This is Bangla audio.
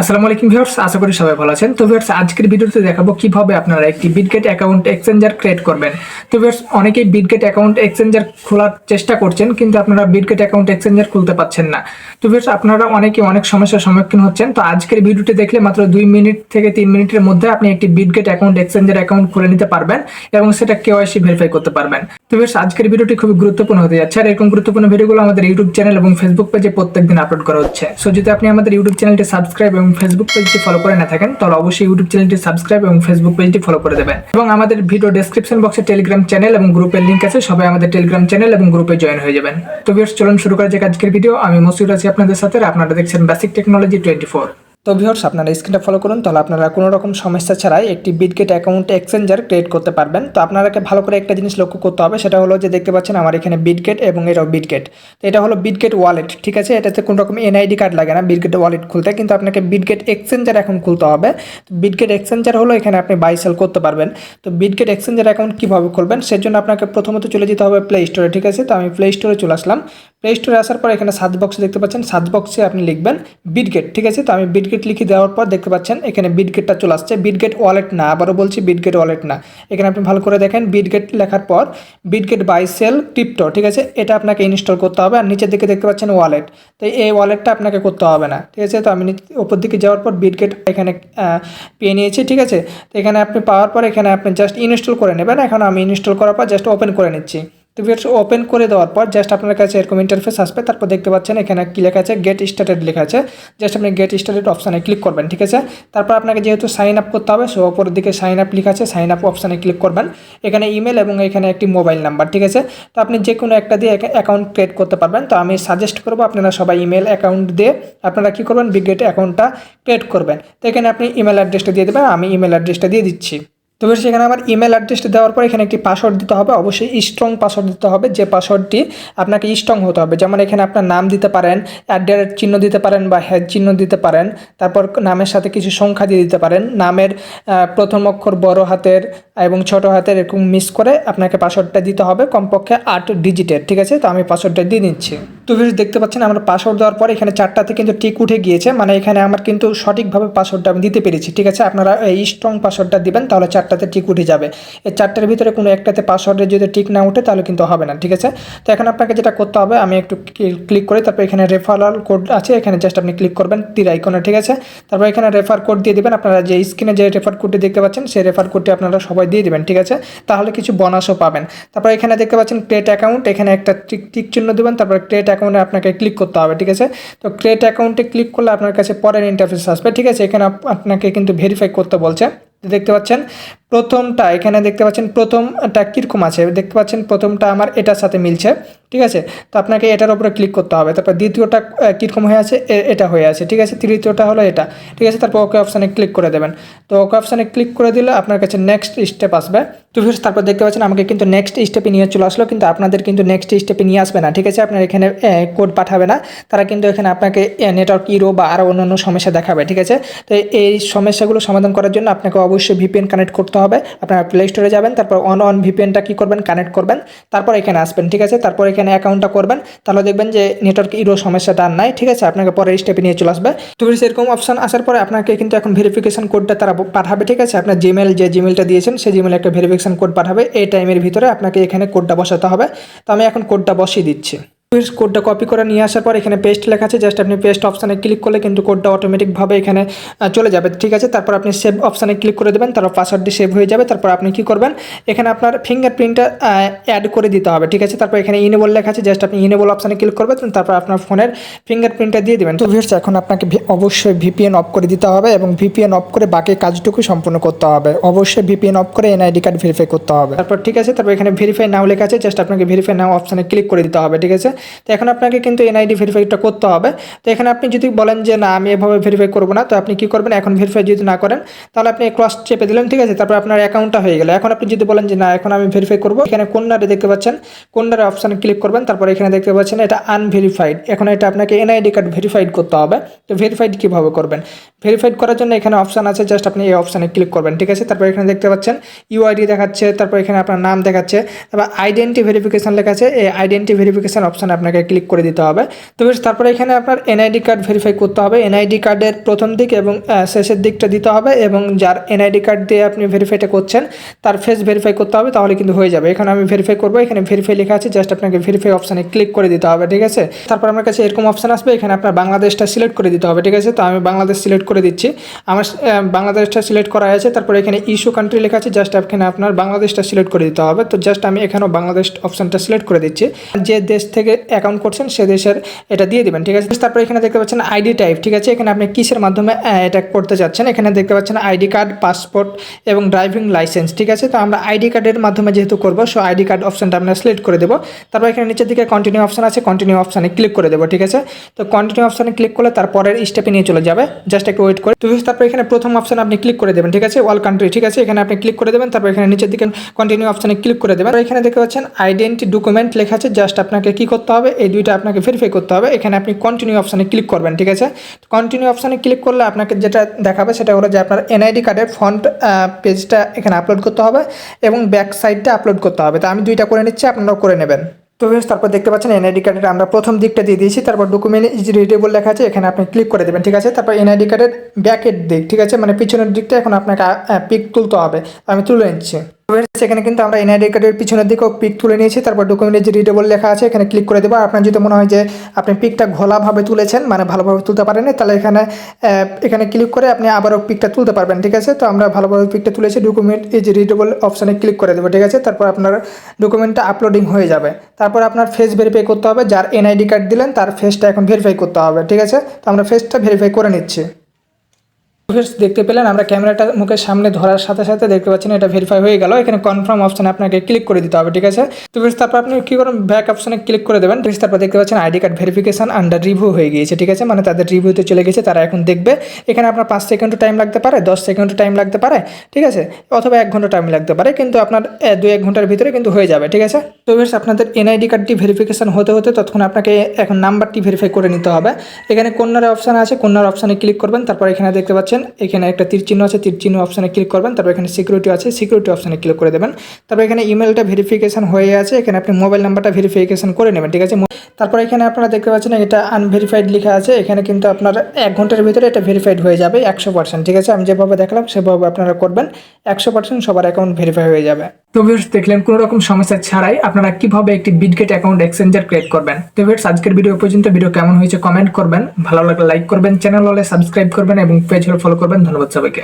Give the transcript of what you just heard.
আসসালামু আলাইকুম ভিউয়ার্স, আশা করি সবাই ভালো আছেন। তো ভিউয়ার্স, আজকের ভিডিওতে দেখাবো কীভাবে আপনারা একটি বিটগেট অ্যাকাউন্ট এক্সচেঞ্জার ক্রিয়েট করবেন। তো ভিউয়ার্স, অনেকেই বিটগেট অ্যাকাউন্ট এক্সচেঞ্জার খোলার চেষ্টা করছেন, কিন্তু আপনারা বিটগেট অ্যাকাউন্ট এক্সচেঞ্জার খুলতে পাচ্ছেন না। তো ভিউয়ার্স, আপনারা অনেকে অনেক সমস্যার সম্মুখীন হচ্ছেন। তো আজকের ভিডিওটি দেখলে মাত্র দুই মিনিট থেকে তিন মিনিটের মধ্যে আপনি একটি বিটগেট অ্যাকাউন্ট এক্সচেঞ্জার অ্যাকাউন্ট খুলে নিতে পারবেন এবং সেটা কেওয়াইসি ভেরিফাই করতে পারবেন। তো ভিউয়ার্স, আজকের ভিডিওটি খুবই গুরুত্বপূর্ণ হতে যাচ্ছে। আর এরকম গুরুত্বপূর্ণ ভিডিওগুলো আমাদের ইউটিউব চ্যানেল এবং ফেসবুক পেজে প্রত্যেকদিন আপলোড করা হচ্ছে। সো যদি আপনি আমাদের ইউটিউব চ্যানেলটি সাবস্ক্রাইব এবং ফেসবুক পেজটি ফলো করে না থাকেন, তাহলে অবশ্যই ইউটিউব চ্যানেলটি সাবস্ক্রাইব এবং ফেসবুক পেজটি ফলো করে দেবেন। এবং আমাদের ভিডিও ডেসক্রিপশন বক্সে টেলিগ্রাম চ্যানেল এবং গ্রুপের লিঙ্ক আছে, সবাই আমাদের টেলিগ্রাম চ্যানেল এবং গ্রুপে জয়েন হয়ে যাবেন। তো ভিউয়ার্স চলুন শুরু করা যাক আজকের ভিডিও আমি মসিউর আছি আপনাদের সাথে আপনারা দেখছেন বেসিক টেকনোলজি টোয়েন্টি ফোর তো ভিউয়ার্স আপনারা স্ক্রিনটা ফলো করুন, তাহলে আপনারা কোনো রকম সমস্যা ছাড়াই একটি বিটগেট অ্যাকাউন্ট এক্সচেঞ্জার ক্রিয়েট করতে পারবেন। তো আপনারাকে ভালো করে একটা জিনিস লক্ষ্য করতে হবে, সেটা হলো যে দেখতে পাচ্ছেন আমার এখানে বিটগেট এবং এটাও বিটগেট তো এটা হলো বিটগেট ওয়ালেট ঠিক আছে? এটাতে কোনো রকম এনআইডি কার্ড লাগে না বিটগেট ওয়ালেট খুলতে, কিন্তু আপনাকে বিটগেট এক্সচেঞ্জার এখন খুলতে হবে। বিটগেট এক্সচেঞ্জার হলো এখানে আপনি বাই সেল করতে পারবেন। তো বিটগেট এক্সচেঞ্জার অ্যাকাউন্ট কীভাবে খুলবেন, সেজন্য আপনাকে প্রথমত চলে যেতে হবে প্লে স্টোরে ঠিক আছে? তো আমি প্লে স্টোরে চলে আসলাম। প্লে স্টোরে আসার পর এখানে সার্চ বক্সে দেখতে পাচ্ছেন। সার্চ বক্সে আপনি লিখবেন বিটগেট ঠিক আছে? তো আমি বিটগেট লিখে দেওয়ার পর দেখতে পাচ্ছেন, এখানে বিটগেটটা চলে আসছে। বিটগেট ওয়ালেট না, আবারও বলছি বিটগেট ওয়ালেট না। এখানে আপনি ভালো করে দেখেন বিটগেট লেখার পর বিটগেট বাই সেল ক্রিপ্টো ঠিক আছে? এটা আপনাকে ইনস্টল করতে হবে। আর নিচের দিকে দেখতে পাচ্ছেন ওয়ালেট তো এই ওয়ালেটটা আপনাকে করতে হবে না, ঠিক আছে? তো আমি ওপর দিকে যাওয়ার পর বিটগেট এখানে পেয়ে নিয়েছি, ঠিক আছে? তো এখানে আপনি পাওয়ার পর এখানে আপনি জাস্ট ইনস্টল করে নেবেন। এখন আমি ইনস্টল করার পর জাস্ট ওপেন করে নিচ্ছি। তো ভিউয়ার্স ওপেন করে দেওয়ার পর জাস্ট আপনার কাছে এরকম ইন্টারফেস আসবে, তারপর দেখতে পাচ্ছেন এখানে কি লেখা আছে? গেট স্টার্টেড লেখা আছে। জাস্ট আপনি গেট স্টার্টেড অপশানে ক্লিক করবেন, ঠিক আছে? তারপর আপনাকে যেহেতু সাইন আপ করতে হবে সো ওপরের দিকে সাইন আপ লেখা আছে সাইন আপ অপশানে ক্লিক করবেন। এখানে ইমেল এবং এখানে একটি মোবাইল নাম্বার ঠিক আছে? তো আপনি যে কোনো একটা দিয়ে অ্যাকাউন্ট ক্রিয়েট করতে পারবেন। তো আমি সাজেস্ট করব আপনারা সবাই ইমেল অ্যাকাউন্ট দিয়ে আপনারা কী করবেন? বিগেট অ্যাকাউন্টটা ক্রিয়েট করবেন। তো এখানে আপনি ইমেল অ্যাড্রেসটা দিয়ে দেবেন, আমি ইমেল অ্যাড্রেসটা দিয়ে দিচ্ছি। তবে সেখানে আমার ইমেল অ্যাড্রেসটা দেওয়ার পর এখানে একটি পাসওয়ার্ড দিতে হবে। অবশ্যই স্ট্রং পাসওয়ার্ড দিতে হবে। যে পাসওয়ার্ডটি আপনাকে স্ট্রং হতে হবে। যেমন এখানে আপনার নাম দিতে পারেন অ্যাড্রেস চিহ্ন দিতে পারেন বা হ্যাজ চিহ্ন দিতে পারেন, তারপর নামের সাথে কিছু সংখ্যা দিয়ে দিতে পারেন। নামের প্রথম অক্ষর বড় হাতের এবং ছোট হাতের এরকম মিস করে আপনাকে পাসওয়ার্ডটা দিতে হবে কমপক্ষে আট ডিজিটের ঠিক আছে? তো আমি পাসওয়ার্ডটা দিয়ে নিচ্ছি। তো ভিউয়ার্স দেখতে পাচ্ছেন, আমার পাসওয়ার্ড দেওয়ার পর এখানে চারটাতে কিন্তু টিক উঠে গিয়েছে। মানে এখানে আমার কিন্তু সঠিকভাবে পাসওয়ার্ডটা আমি দিতে পেরেছি, ঠিক আছে? আপনারা এই স্ট্রং পাসওয়ার্ডটা দিবেন, তাহলে চারটাতে টিক উঠে যাবে। এই চারটার ভিতরে কোনো একটাতে পাসওয়ার্ডের যদি টিক না উঠে, তাহলে কিন্তু হবে না, ঠিক আছে? তো এখন আপনাকে যেটা করতে হবে, আমি একটু ক্লিক করে তারপর এখানে রেফারাল কোড আছে, এখানে জাস্ট আপনি ক্লিক করবেন তীর আইকনে ঠিক আছে? তারপর এখানে রেফার কোড দিয়ে দেবেন, আপনারা যে স্ক্রিনে যে রেফার কোডটি দেখতে পাচ্ছেন, সেই রেফার কোডটি আপনারা সবাই দিয়ে দেবেন, ঠিক আছে? তাহলে কিছু বোনাসও পাবেন। তারপর এখানে দেখতে পাচ্ছেন ক্রিয়েট অ্যাকাউন্ট এখানে একটা টিক চিহ্ন দেবেন, তারপর ক্রিয়েট অ্যাকাউন্টে আপনাকে ক্লিক করতে হবে, ঠিক আছে? তো ক্রিয়েট অ্যাকাউন্টে ক্লিক করলে আপনার কাছে পরের ইন্টারফেস আসবে, ঠিক আছে? এখানে আপনাকে কিন্তু ভেরিফাই করতে বলছে। দেখতে পাচ্ছেন। প্রথমটা এখানে দেখতে পাচ্ছেন, প্রথমটা কীরকম আছে? দেখতে পাচ্ছেন, প্রথমটা আমার এটার সাথে মিলছে, ঠিক আছে? তো আপনাকে এটার উপরে ক্লিক করতে হবে। তারপর দ্বিতীয়টা কীরকম হয়ে আছে? এটা হয়ে আছে, ঠিক আছে? তৃতীয়টা হলো এটা, ঠিক আছে? তারপর ওকে অপশানে ক্লিক করে দেবেন। তো ওকে অপশানে ক্লিক করে দিলে আপনার কাছে নেক্সট স্টেপ আসবে। তো ফির তারপর দেখতে পাচ্ছেন, আমাকে কিন্তু নেক্সট স্টেপে নিয়ে চলে আসলো, কিন্তু আপনাদের কিন্তু নেক্সট স্টেপে নিয়ে আসবে না, ঠিক আছে? আপনার এখানে কোড পাঠাবে না। তারা কিন্তু এখানে আপনাকে নেটওয়ার্ক ইরো বা আরও অন্যান্য সমস্যা দেখাবে, ঠিক আছে? তো এই সমস্যাগুলো সমাধান করার জন্য আপনাকে অবশ্যই ভিপিএন কানেক্ট করতে হবে। আপনারা প্লে স্টোরে যাবেন, তারপর অন অন ভিপিএনটা কী করবেন কানেক্ট করবেন, তারপর এখানে আসবেন, ঠিক আছে? তারপর এখানে অ্যাকাউন্টটা করবেন, তাহলে দেখবেন যে নেটওয়ার্ক ইরো সমস্যাটা আর নাই, ঠিক আছে? আপনাকে পরের স্টেপে নিয়ে চলে আসবে। তো এরকম অপশন আসার পরে আপনাকে কিন্তু এখন ভেরিফিকেশন কোডটা তারা পাঠাবে, ঠিক আছে? আপনার জিমেল যে জিমেলটা দিয়েছেন, সেই জিমেলে একটা ভেরিফিকেশন কোড পাঠাবে। এই টাইমের ভিতরে আপনাকে এখানে কোডটা বসাতে হবে। তো আমি এখন কোডটা বসিয়ে দিচ্ছি। কোডটা কপি করে নিয়ে আসার পর এখানে পেস্ট লেখা আছে। জাস্ট আপনি পেস্ট অপশানে ক্লিক করলে কিন্তু কোডটা অটোমেটিকভাবে এখানে চলে যাবে। ঠিক আছে? তারপর আপনি সেভ অপশানে ক্লিক করে দেবেন, তারপর পাসওয়ার্ডটি সেভ হয়ে যাবে। তারপর আপনি কি করবেন? এখানে আপনার ফিঙ্গারপ্রিন্টটা অ্যাড করে দিতে হবে। ঠিক আছে? তারপর এখানে ইনেবল লেখা আছে। জাস্ট আপনি ইনেবল অপশানে ক্লিক করবেন, তারপর আপনার ফোনের ফিঙ্গারপ্রিন্টটা দিয়ে দেবেন। তো ভিউয়ার্স এখন আপনাকে অবশ্যই ভিপিএন অফ করে দিতে হবে এবং ভিপিএন অফ করে বাকি কাজটুকু সম্পূর্ণ করতে হবে। অবশ্যই ভিপিএন অফ করে এনআইডি কার্ড ভেরিফাই করতে হবে। তারপর ঠিক আছে? তারপর এখানে ভেরিফাই নাও লেখা আছে। জাস্ট আপনাকে ভেরিফাই নাও অপশানে ক্লিক করে দিতে হবে। ঠিক আছে? তো এখন আপনাকে কিন্তু এনআইডি ভেরিফাইটা করতে হবে। তো এখানে আপনি যদি বলেন যে, না, আমি এভাবে ভেরিফাই করব না, তো আপনি কি করবেন? এখন ভেরিফাই যদি না করেন, তাহলে আপনি ক্রস চেপে দিলেন, ঠিক আছে? তারপর আপনার অ্যাকাউন্টটা হয়ে গেল। এখন আপনি যদি বলেন যে, না, এখন আমি ভেরিফাই করব, এখানে কোনারে দেখতে পাচ্ছেন? কোনারে অপশানে ক্লিক করবেন? তারপর এখানে দেখতে পাচ্ছেন এটা আনভেরিফাইড এখন এটা আপনাকে এনআইডি কার্ড ভেরিফাইড করতে হবে। তো ভেরিফাইড কীভাবে করবেন? ভেরিফাইড করার জন্য এখানে অপশান আছে জাস্ট আপনি এই অপশানে ক্লিক করবেন, ঠিক আছে? তারপর এখানে দেখতে পাচ্ছেন ইউআইডি দেখাচ্ছে, তারপর এখানে আপনার নাম দেখাচ্ছে। তারপর আইডেন্টি ভেরিফিকেশন লেখা আছে, এই আইডেন্টি ভেরিফিকেশন অপশানে অপশানে আপনাকে ক্লিক করে দিতে হবে। তো বেশ, তারপরে এখানে আপনার এনআইডি কার্ড ভেরিফাই করতে হবে। এনআইডি কার্ডের প্রথম দিক এবং শেষের দিকটা দিতে হবে এবং যার এনআইডি কার্ড দিয়ে আপনি ভেরিফাইটা করছেন, তার ফেস ভেরিফাই করতে হবে, তাহলে কিন্তু হয়ে যাবে। এখানে আমি ভেরিফাই করব, এখানে ভেরিফাই লেখা আছে জাস্ট আপনাকে ভেরিফাই অপশানে ক্লিক করে দিতে হবে, ঠিক আছে? তারপর আমার কাছে এরকম অপশান আসবে, এখানে আপনার বাংলাদেশটা সিলেক্ট করে দিতে হবে, ঠিক আছে? তো আমি বাংলাদেশ সিলেক্ট করে দিচ্ছি। আমার বাংলাদেশটা সিলেক্ট করা আছে তারপর এখানে ইস্যু কান্ট্রি লেখা আছে জাস্ট এখানে আপনার বাংলাদেশটা সিলেক্ট করে দিতে হবে। তো জাস্ট আমি এখানেও বাংলাদেশ অপশানটা সিলেক্ট করে দিচ্ছি। যে দেশ থেকে অ্যাকাউন্ট করছেন, সে দেশের এটা দিয়ে দেবেন, ঠিক আছে? তারপর এখানে দেখতে পাচ্ছেন আইডি টাইপ ঠিক আছে? এখানে আপনি কিসের মাধ্যমে এটা করতে যাচ্ছেন এখানে দেখতে পাচ্ছেন আইডি কার্ড পাসপোর্ট এবং ড্রাইভিং লাইসেন্স ঠিক আছে? তো আমরা আইডি কার্ডের মাধ্যমে যেহেতু করব সো আইডি কার্ড অপশানটা আমরা সিলেক্ট করে দেবো। তারপর এখানে নিচের দিকে কন্টিনিউ অপশান আছে কন্টিনিউ অপশানে ক্লিক করে দেবো, ঠিক আছে? তো কন্টিনিউ অপশানে ক্লিক করলে তারপরের স্টেপে নিয়ে চলে যাবে জাস্ট একটু ওয়েট করে। তো তারপর এখানে প্রথম অপশানে আপনি ক্লিক করে দেবেন, ঠিক আছে? অল কান্ট্রি ঠিক আছে? এখানে আপনি ক্লিক করে দেবেন, তারপর এখানে নিচের দিকে কন্টিনিউ অপশানে ক্লিক করে দেবেন। এখানে দেখতে পাচ্ছেন আইডেন্টি ডকুমেন্ট লেখা আছে জাস্ট আপনাকে কি করতে হবে, এই দুইটা আপনাকে ভেরিফাই করতে হবে। এখানে আপনি কন্টিনিউ অপশানে ক্লিক করবেন, ঠিক আছে? কন্টিনিউ অপশানে ক্লিক করলে আপনাকে যেটা দেখাবে সেটা হলো যে আপনার এনআইডি কার্ডের ফ্রন্ট পেজটা এখানে আপলোড করতে হবে এবং ব্যাক সাইডটা আপলোড করতে হবে। তো আমি দুইটা করে নিচ্ছি, আপনারাও করে নেবেন। তো বেশ তারপর দেখতে পাচ্ছেন এনআইডি কার্ডের আমরা প্রথম দিকটা দিয়ে দিয়েছি, তারপর ডকুমেন্ট ইজ রিডেবল লেখা আছে, এখানে আপনি ক্লিক করে দেবেন, ঠিক আছে? তারপর এনআইডি কার্ডের ব্যাকের দিক, ঠিক আছে? মানে পিছনের দিকটা এখন আপনাকে পিক তুলতে হবে। আমি তুলে নিচ্ছি। সেখানে কিন্তু আমরা এনআইডি কার্ডের পিছনের দিকেও পিক তুলে নিয়েছি, তারপর ডকুমেন্টে যে রিডেবল লেখা আছে, এখানে ক্লিক করে দেবো। আপনার যদি মনে হয় যে আপনি পিকটা ঘোলাভাবে তুলেছেন মানে ভালোভাবে তুলতে পারেন তাহলে এখানে এখানে ক্লিক করে আপনি আবারও পিকটা তুলতে পারবেন, ঠিক আছে? তো আমরা ভালোভাবে পিকটা তুলেছি ডকুমেন্ট এই যে রিডেবল অপশানে ক্লিক করে দেবো, ঠিক আছে? তারপর আপনার ডকুমেন্টটা আপলোডিং হয়ে যাবে। তারপর আপনার ফেস ভেরিফাই করতে হবে, যার এনআইডি কার্ড দিলেন, তার ফেসটা এখন ভেরিফাই করতে হবে, ঠিক আছে? তো আমরা ফেসটা ভেরিফাই করে নিচ্ছি। Friends, দেখতে পেলেন আমরা ক্যামেরাটা মুখের সামনে ধরার সাথে সাথে দেখতে পাচ্ছেন এটা ভেরিফাই হয়ে গেল। এখানে কনফার্ম অপশানে আপনাকে ক্লিক করে দিতে হবে ঠিক আছে? তো friends, তারপর আপনি কী করুন ব্যাক অপশানে ক্লিক করে দেবেন। Friends, তারপর দেখতে পাচ্ছেন ID card verification under review হয়ে গিয়েছে ঠিক আছে? মানে তাদের রিভিউতে চলে গেছে তারা এখন দেখবে। এখানে আপনার পাঁচ সেকেন্ডও টাইম লাগতে পারে দশ সেকেন্ডও টাইম লাগতে পারে ঠিক আছে? অথবা এক ঘণ্টা টাইম লাগতে পারে কিন্তু আপনার দু এক ঘণ্টার ভিতরে কিন্তু হয়ে যাবে ঠিক আছে? তো বেশ আপনাদের এনআইডি কার্ডটি ভেরিফিকেশন হতে হতে ততক্ষণ আপনাকে এখন নাম্বারটি ভেরিফাই করে নিতে হবে। এখানে কন্যার অপশান আছে কন্যার অপশানে ক্লিক করবেন তারপর এখানে দেখতে পাচ্ছেন এখানে একটা তীর চিহ্ন আছে, তীর চিহ্ন অপশানে ক্লিক করবেন, তারপর এখানে সিকিউরিটি আছে সিকিউরিটি অপশানে ক্লিক করে দেবেন। তারপর এখানে ইমেলটা ভেরিফিকেশন হয়ে আছে, এখানে আপনি মোবাইল নাম্বারটা ভেরিফিকেশন করে নেবেন, ঠিক আছে? তারপর এখানে আপনারা দেখতে পাচ্ছেন এটা আনভেরিফাইড লেখা আছে, এখানে কিন্তু আপনার এক ঘণ্টার ভিতরে এটা ভেরিফাইড হয়ে যাবে একশো পার্সেন্ট ঠিক আছে? আমি যেভাবে দেখলাম, সেভাবে আপনারা করবেন, একশো পার্সেন্ট সবার অ্যাকাউন্ট ভেরিফাই হয়ে যাবে। তো ভিউয়ার্স দেখলেন কোনো রকম সমস্যা ছাড়াই আপনারা কীভাবে একটি বিটগেট অ্যাকাউন্ট এক্সচেঞ্জার ক্রিয়েট করবেন? তো ভিউয়ার্স আজকের ভিডিও পর্যন্ত ভিডিও কেমন হয়েছে কমেন্ট করবেন, ভালো লাগলে লাইক করবেন চ্যানেল হলে সাবস্ক্রাইব করবেন এবং পেজ হলে ফলো করবেন। ধন্যবাদ সবাইকে।